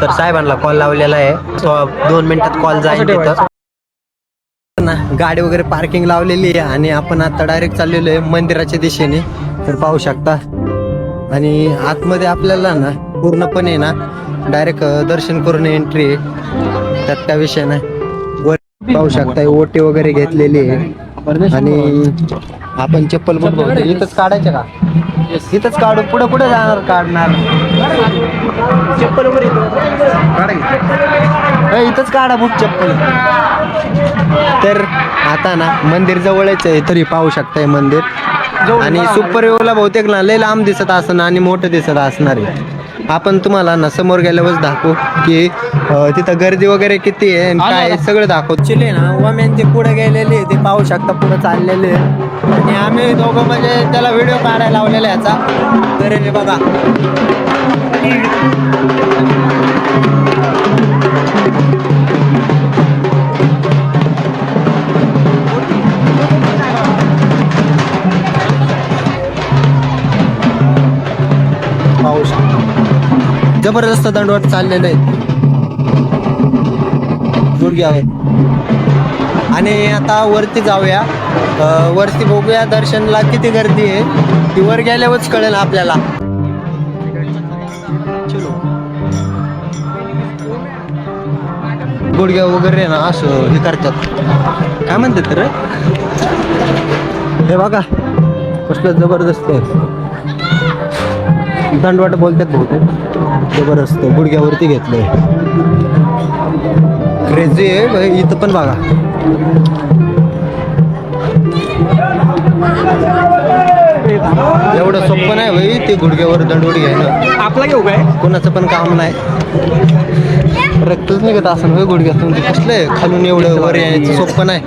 तर साहेबांना कॉल लावलेला आहे. तो दोन मिनिटात कॉल जाईल तिथं. ना गाडी वगैरे पार्किंग लावलेली आहे आणि आपण आता डायरेक्ट चाललेलो आहे मंदिराच्या दिशेने. तर पाहू शकता. आणि आतमध्ये आपल्याला ना पूर्णपणे ना डायरेक्ट दर्शन करून एंट्री आहे. त्यात काय विषय नाही. वर पाहू शकता ओटी वगैरे घेतलेली आहे. आणि आपण चप्पल पण इथंच काढायचं का? इथंच काढू पुढे पुढे जाणार काढणार? चप्पल वगैरे काढा इथंच काढा बुक चप्पल. तर आता ना मंदिर जवळच आहे तरी पाहू शकताय मंदिर. आणि सुपर ला बहुतेक ना लय लांब दिसत असणार आणि मोठं दिसत असणार आहे. आपण तुम्हाला ना समोर गेल्यावर दाखवू की तिथं गर्दी वगैरे किती आहे आणि काय सगळं दाखवू चिले ना वमेन ते पुढे गेलेले ते पाहू शकता पुढे चाललेले आणि आम्ही दोघं म्हणजे त्याला व्हिडिओ काढायला लावलेला याचा तर हे बघा. पाहू जबरदस्त दंडवट चाललेले आहेत. गुडघ्यावर आणि आता वरती जाऊया. वरती बघूया दर्शनला किती गर्दी आहे. ती वर गेल्यावरच कळेल आपल्याला. गुडघ्या वगैरे ना असं हे करतात. काय म्हणतात रे? हे बघा कसलं जबरदस्त आहे. दंडवाट बोलतात बहुतेक. जबरदस्त. गुडघ्यावरती घेतलंय. क्रेझी आहे भाई, इथं पण बघा. एवढं सोपं नाही भाई ते गुडघ्यावर दंडवट घ्यायला. आपला घेऊ काय? कोणाचं पण काम नाही. रक्तच निघत असं भाई गुडघ्यातून. कसलं आहे? खालून एवढं वर यायचं सोपं नाही.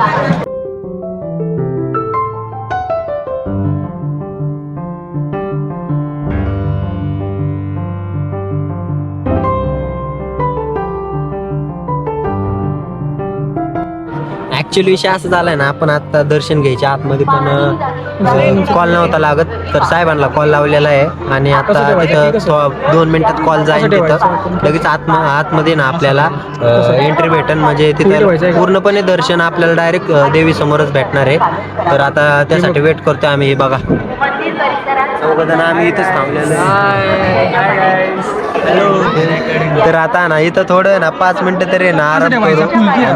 ऍक्च्युली विषय असं झालाय ना आपण आता दर्शन घ्यायच्या आतमध्ये पण कॉल नव्हता लागत. तर साहेबांना कॉल लावलेला आहे. आणि आता तिथं दोन मिनिटात कॉल जाईल तिथं. लगेच आत आतमध्ये ना आपल्याला एंट्री भेटन. म्हणजे तिथे पूर्णपणे दर्शन आपल्याला डायरेक्ट देवी समोरच भेटणार आहे. तर आता त्यासाठी वेट करतोय आम्ही हे बघा. आम्ही इथंच थांबलेलो आहे. तर आता ना इथं थोडं ना पाच मिनिटं तरी ना आराम करू.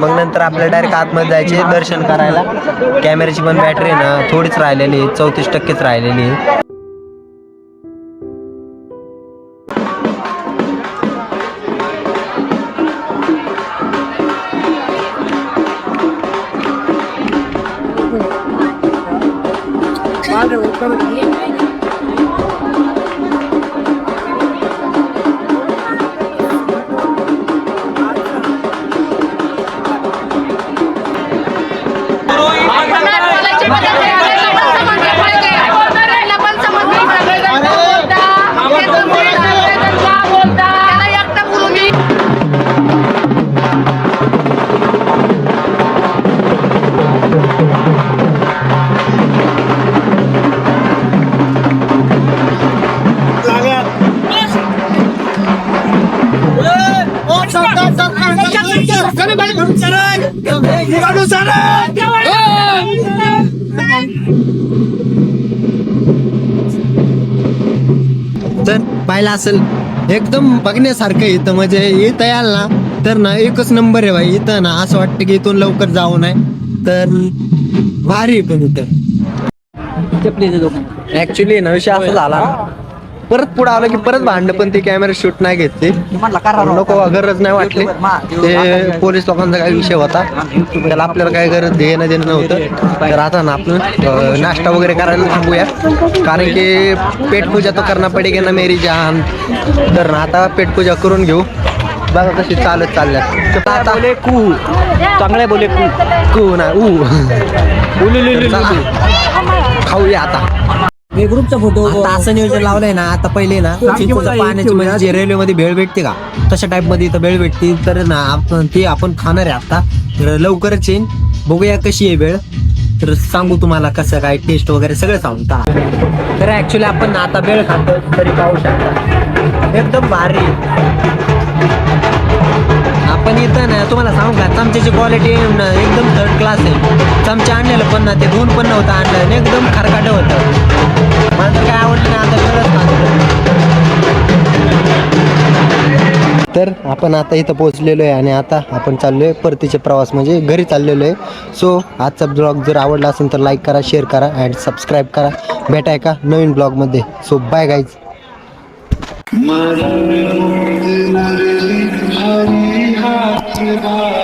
मग नंतर आपल्याला डायरेक्ट आतमध्ये जायचे दर्शन करायला. कॅमेऱ्याची पण बॅटरी ना थोडीच राहिलेली चौतीस टक्केच राहिलेली आहे. तर पाहिलं असेल एकदम बघण्यासारखं इथं म्हणजे इथं याल ना तर ना एकच नंबर आहे भाई इथं ना असं वाटतं की इथून लवकर जाऊ नये. तर भारी पण इथं. चपलीचं दुकान ऍक्च्युली ना विषय असा झाला ना परत पुढे आलं की परत भांडण पण ते कॅमेरा शूट नाही घेतले. नको गरज नाही वाटली. ते पोलीस लोकांचा काही विषय होता. त्याला आपल्याला काही गरज देणं देणं नव्हतं. तर आता ना आपण नाश्ता वगैरे करायला थांबूया. कारण की पेटपूजा तो करणं पडेल ना मेरी जान. तर ना आता पेटपूजा करून घेऊ. बघा कशी चालत तर आता बोले कू. चांगले बोले कू. कू ना ऊ. तर खाऊया आता. मी ग्रुपचा फोटो. आता असं नियोजन लावलंय ना आता पहिले ना चिंचेचं पाण्याची म्हणजे जे रेल्वे मध्ये भेळ भेटते का? तशा टाइपमध्ये इथं भेळ भेटते. तर ना आपण ती आपण खाणार आहे आता. तर लवकरच येईन. बघूया कशी आहे भेळ. तर सांगू तुम्हाला कसं काय टेस्ट वगैरे सगळं सांगता तर ऍक्च्युली आपण आता भेळ खातो तरी पाहू शकता. एकदम भारी. आपण इथं ना तुम्हाला सांगू का चमच्याची क्वालिटी एकदम थर्ड क्लास आहे. चमचा आणलेलं पण ना ते दोन पण नव्हतं आणलं एकदम खरकाट होतं. मला तर काय आवडलं नाही आता खरंच तर आपण आता इथं पोहोचलेलो आहे आणि आता आपण चाललो आहे परतीचे प्रवास म्हणजे घरी चाललेलो आहे. सो आजचा ब्लॉग जर आवडला असेल तर लाईक करा शेअर करा अँड सबस्क्राईब करा. भेटाय का नवीन ब्लॉगमध्ये so bye guys Hari हाथ बार